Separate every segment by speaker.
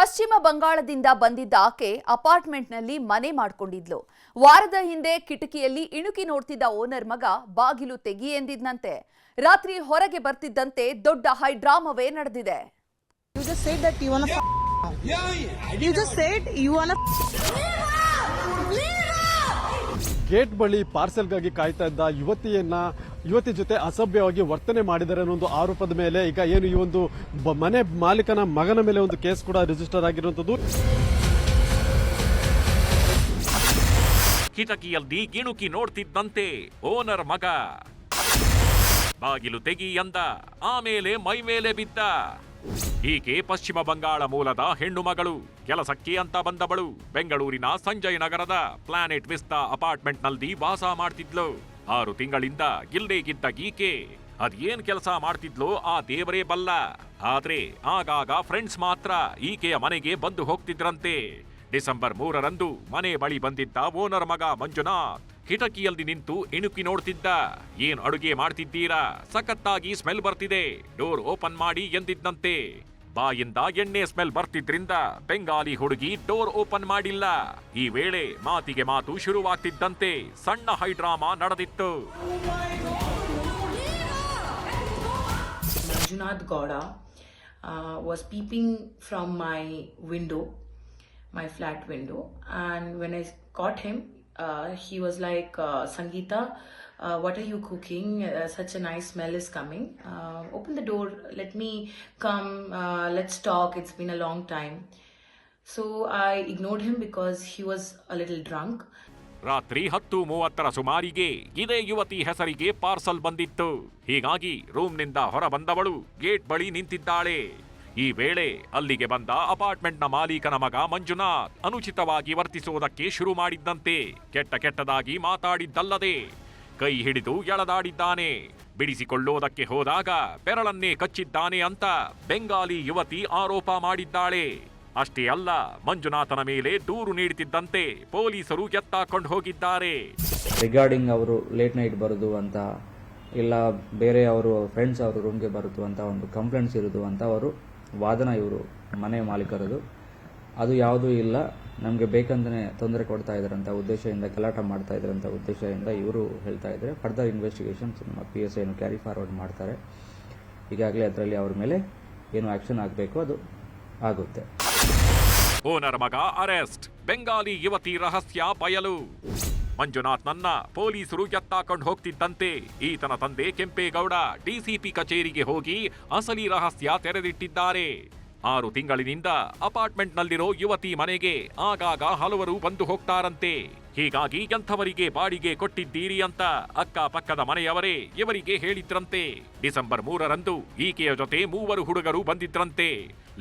Speaker 1: ಪಶ್ಚಿಮ ಬಂಗಾಳದಿಂದ ಬಂದಿದ್ದ ಆಕೆ ಅಪಾರ್ಟ್ಮೆಂಟ್ನಲ್ಲಿ ಮನೆ ಮಾಡಿಕೊಂಡಿದ್ಲು ವಾರದ ಹಿಂದೆ ಕಿಟಕಿಯಲ್ಲಿ ಇಣುಕಿ ನೋಡ್ತಿದ್ದ ಓನರ್ ಮಗ ಬಾಗಿಲು ತೆಗಿ ಎಂದಿದ್ನಂತೆ ರಾತ್ರಿ ಹೊರಗೆ ಬರ್ತಿದ್ದಂತೆ ದೊಡ್ಡ ಹೈಡ್ರಾಮವೇ ನಡೆದಿದೆ
Speaker 2: You just said that you wanna. F- you just said you wanna.
Speaker 3: Gate ಬಳಿ ಪಾರ್ಸೆಲ್ಗಾಗಿ ಕಾಯ್ತಾ ಇದ್ದ ಯುವತಿಯನ್ನ, ಯುವತಿ ಜೊತೆ ಅಸಭ್ಯವಾಗಿ ವರ್ತನೆ ಮಾಡಿದರೆ ಅನ್ನೋ ಒಂದು ಆರೋಪದ ಮೇಲೆ ಈಗ ಏನು ಈ ಒಂದು ಮನೆ ಮಾಲೀಕನ ಮಗನ ಮೇಲೆ ಒಂದು ಕೇಸ್ ಕೂಡ ರಿಜಿಸ್ಟರ್ ಆಗಿರುವಂತದ್ದು
Speaker 4: ಕಿಟಕಿಯಲ್ಲಿ ಗಿಣುಕಿ ನೋಡ್ತಿದ್ದಂತೆ ಓನರ್ ಮಗ. ಬಾಗಿಲು ತೆಗಿ ಎಂದ ಆಮೇಲೆ ಮೈ ಮೇಲೆ ಬಿದ್ದ. ಈಕೆ ಪಶ್ಚಿಮ ಬಂಗಾಳ ಮೂಲದ ಹೆಣ್ಣು ಮಗಳು, ಕೆಲಸಕ್ಕೆ ಅಂತ ಬಂದವಳು. ಬೆಂಗಳೂರಿನ ಸಂಜಯ್ ನಗರದ ಪ್ಲಾನೆಟ್ ವಿಸ್ತಾ ಅಪಾರ್ಟ್ಮೆಂಟ್ನಲ್ಲಿ ವಾಸ ಮಾಡ್ತಿದ್ಲು. ಆರು ತಿಂಗಳಿಂದ ಗಿಲ್ಲೇಗಿದ್ದ ಈಕೆ. ಅದೇನ್ ಕೆಲಸ ಮಾಡ್ತಿದ್ಲೋ ಆ ದೇವರೇ ಬಲ್ಲ. ಆದ್ರೆ ಆಗಾಗ ಫ್ರೆಂಡ್ಸ್ ಮಾತ್ರ ಈಕೆಯ ಮನೆಗೆ ಬಂದು ಹೋಗ್ತಿದ್ರಂತೆ. ಡಿಸೆಂಬರ್ ಮೂರರಂದು ಮನೆ ಬಳಿ ಬಂದಿದ್ದ ಓನರ್ ಮಗ ಮಂಜುನಾಥ್ ಕಿಟಕಿಯಲ್ಲಿ ನಿಂತು ಇಣುಕಿ ನೋಡ್ತಿದ್ದ, ಏನ್ ಅಡುಗೆ ಮಾಡ್ತಿದ್ದೀರಾ? ಸಖತ್ತಾಗಿ ಸ್ಮೆಲ್ ಬರ್ತಿದೆ. ಡೋರ್ ಓಪನ್ ಮಾಡಿ ಎಂದಿದ್ದಂತೆ ಬಾಯಿಂದ ಎಣ್ಣೆ ಸ್ಮೆಲ್ ಬರ್ತಿದ್ರಿಂದ ಬೆಂಗಾಲಿ ಹುಡುಗಿ ಡೋರ್ ಓಪನ್ ಮಾಡಿಲ್ಲ. ಈ ವೇಳೆ ಮಾತಿಗೆ ಮಾತು ಶುರುವಾಗ್ತಿದ್ದಂತೆ ಸಣ್ಣ ಹೈಡ್ರಾಮಾ ನಡೆದಿತ್ತು.
Speaker 5: Manjunath Gowda was peeping from my window my flat window and when I caught him he was like, uh, "Sangeeta, uh, what are you cooking? Uh, such a nice smell is coming. Uh, open the door. Let me come. Uh, let's talk. It's been a long time." So I ignored him because he was a little drunk.
Speaker 4: ರಾತ್ರಿ ಹತ್ತು ಮೂವತ್ತರ ಸುಮಾರಿಗೆ ಇದೇ ಯುವತಿ ಹೆಸರಿಗೆ parcel ಬಂದಿತ್ತು ಹೀಗಾಗಿ ರೂಮ್ನಿಂದ ಹೊರ ಬಂದವಳು ಗೇಟ್ ಬಳಿ ನಿಂತಿದ್ದಾಳೆ ಈ ವೇಳೆ ಅಲ್ಲಿಗೆ ಬಂದ ಅಪಾರ್ಟ್ಮೆಂಟ್ನ ಮಾಲೀಕನ ಮಗ ಮಂಜುನಾಥ್ ಅನುಚಿತವಾಗಿ ವರ್ತಿಸುವುದಕ್ಕೆ ಶುರು ಮಾಡಿದ್ದಂತೆ ಕೆಟ್ಟ ಕೆಟ್ಟದಾಗಿ ಮಾತಾಡಿದ್ದಲ್ಲದೆ ಕೈ ಹಿಡಿದು ಎಳದಾಡಿದ್ದಾನೆ. ಬಿಡಿಸಿಕೊಳ್ಳುವುದಕ್ಕೆ ಹೋದಾಗ ಬೆರಳನ್ನೇ ಕಚ್ಚಿದ್ದಾನೆ ಅಂತ ಬೆಂಗಾಲಿ ಯುವತಿ ಆರೋಪ ಮಾಡಿದ್ದಾಳೆ. ಅಷ್ಟೇ ಅಲ್ಲ, ಮಂಜುನಾಥನ ಮೇಲೆ ದೂರು ನೀಡುತ್ತಿದ್ದಂತೆ ಪೊಲೀಸರು ಎತ್ತಾಕೊಂಡು ಹೋಗಿದ್ದಾರೆ.
Speaker 6: ರಿಗಾರ್ಡಿಂಗ್ ಅವರು ಲೇಟ್ ನೈಟ್ ಬರೋದು ಅಂತ, ಇಲ್ಲ ಬೇರೆ ಅವರು ಫ್ರೆಂಡ್ಸ್ ಅವರು ರೂಮ್ಗೆ ಬರೋದು ಅಂತ ಒಂದು ಕಂಪ್ಲೇಂಟ್ಸ್ ಇರೋದು ಅಂತ ಅವರು ವಾದನ ಇವರು ಮನೆ ಮಾಲೀಕರದು. ಅದು ಯಾವುದೂ ಇಲ್ಲ. ನಮಗೆ ಬೇಕಂದನೆ ತೊಂದರೆ ಕೊಡ್ತಾ ಇದ್ರಂತ ಉದ್ದೇಶದಿಂದ, ಗಲಾಟ ಮಾಡ್ತಾ ಇದ್ರಂತ ಉದ್ದೇಶದಿಂದ ಇವರು ಹೇಳ್ತಾ ಇದ್ದಾರೆ ಫರ್ದರ್ ಇನ್ವೆಸ್ಟಿಗೇಷನ್ಸ್ ನಮ್ಮ ಪಿ ಎಸ್ ಐನು ಕ್ಯಾರಿ ಫಾರ್ವರ್ಡ್ ಮಾಡ್ತಾರೆ. ಈಗಾಗಲೇ ಅದರಲ್ಲಿ ಅವ್ರ ಮೇಲೆ ಏನು ಆ್ಯಕ್ಷನ್ ಆಗಬೇಕು ಅದು ಆಗುತ್ತೆ.
Speaker 4: ಓನರ್ ಮಗ ಅರೆಸ್ಟ್ ಬೆಂಗಾಲಿ ಯುವತಿ ರಹಸ್ಯ ಬಯಲು. ಮಂಜುನಾಥ್ನನ್ನ ಪೊಲೀಸರು ಎತ್ತಾಕೊಂಡು ಹೋಗ್ತಿದ್ದಂತೆ. ಈತನ ತಂದೆ ಕೆಂಪೇಗೌಡ ಡಿಸಿಪಿ ಕಚೇರಿಗೆ ಹೋಗಿ ಅಸಲಿ ರಹಸ್ಯ ತೆರೆದಿಟ್ಟಿದ್ದಾರೆ. ಆರು ತಿಂಗಳಿನಿಂದ ಅಪಾರ್ಟ್ಮೆಂಟ್ನಲ್ಲಿರೋ ಯುವತಿ ಮನೆಗೆ ಆಗಾಗ ಹಲವರು ಬಂದು ಹೋಗ್ತಾರಂತೆ. ಹೀಗಾಗಿ ಎಂಥವರಿಗೆ ಬಾಡಿಗೆ ಕೊಟ್ಟಿದ್ದೀರಿ ಅಂತ ಅಕ್ಕಪಕ್ಕದ ಮನೆಯವರೇ ಇವರಿಗೆ ಹೇಳಿದ್ರಂತೆ. ಡಿಸೆಂಬರ್ ಮೂರರಂದು ಈಕೆಯ ಜೊತೆ ಮೂವರು ಹುಡುಗರು ಬಂದಿದ್ರಂತೆ.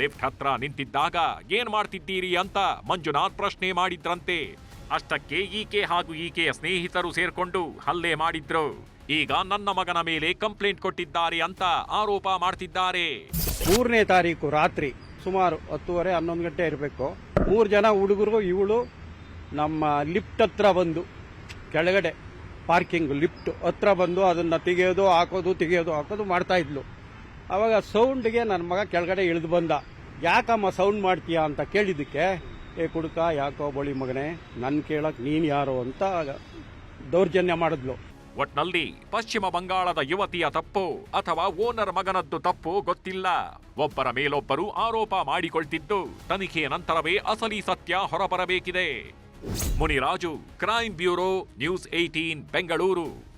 Speaker 4: ಲಿಫ್ಟ್ ಹತ್ರ ನಿಂತಿದ್ದಾಗ ಏನ್ ಮಾಡ್ತಿದ್ದೀರಿ ಅಂತ ಮಂಜುನಾಥ್ ಪ್ರಶ್ನೆ ಮಾಡಿದ್ರಂತೆ. ಅಷ್ಟಕ್ಕೆ ಈಕೆ ಹಾಗೂ ಈಕೆಯ ಸ್ನೇಹಿತರು ಸೇರ್ಕೊಂಡು ಹಲ್ಲೆ ಮಾಡಿದ್ರು. ಈಗ ನನ್ನ ಮಗನ ಮೇಲೆ ಕಂಪ್ಲೇಂಟ್ ಕೊಟ್ಟಿದ್ದಾರೆ ಅಂತ ಆರೋಪ ಮಾಡ್ತಿದ್ದಾರೆ.
Speaker 3: ಮೂರನೇ ತಾರೀಕು ರಾತ್ರಿ ಸುಮಾರು ಹತ್ತುವರೆ ಹನ್ನೊಂದು ಗಂಟೆ ಇರಬೇಕು. ಮೂರು ಜನ ಹುಡುಗರು, ಇವಳು ನಮ್ಮ ಲಿಫ್ಟ್ ಹತ್ರ ಬಂದು ಕೆಳಗಡೆ ಪಾರ್ಕಿಂಗ್ ಲಿಫ್ಟ್ ಹತ್ರ ಬಂದು ಅದನ್ನ ತೆಗೆಯೋದು, ಹಾಕೋದು ತೆಗೆಯೋದು, ಹಾಕೋದು ಮಾಡ್ತಾ ಇದ್ಲು. ಅವಾಗ ಸೌಂಡ್ಗೆ ನನ್ನ ಮಗ ಕೆಳಗಡೆ ಇಳಿದು ಬಂದ. ಯಾಕಮ್ಮ ಸೌಂಡ್ ಮಾಡ್ತೀಯಾ ಅಂತ ಕೇಳಿದ್ದಕ್ಕೆ ಏ ಕುಡುಕ, ಯಾಕೋ ಬಳಿ ಮಗನೇ ನನ್ನ ಕೇಳಕ್ ನೀನ್ ಯಾರು ಅಂತ ದೌರ್ಜನ್ಯ ಮಾಡಿದ್ಲು.
Speaker 4: ಒಟ್ನಲ್ಲಿ ಪಶ್ಚಿಮ ಬಂಗಾಳದ ಯುವತಿಯ ತಪ್ಪು ಅಥವಾ ಓನರ್ ಮಗನದ್ದು ತಪ್ಪು ಗೊತ್ತಿಲ್ಲ. ಒಬ್ಬರ ಮೇಲೊಬ್ಬರು ಆರೋಪ ಮಾಡಿಕೊಳ್ತಿದ್ದು ತನಿಖೆಯ ನಂತರವೇ ಅಸಲಿ ಸತ್ಯ ಹೊರಬರಬೇಕಿದೆ. Muniraju, crime bureau, news eighteen Bengaluru.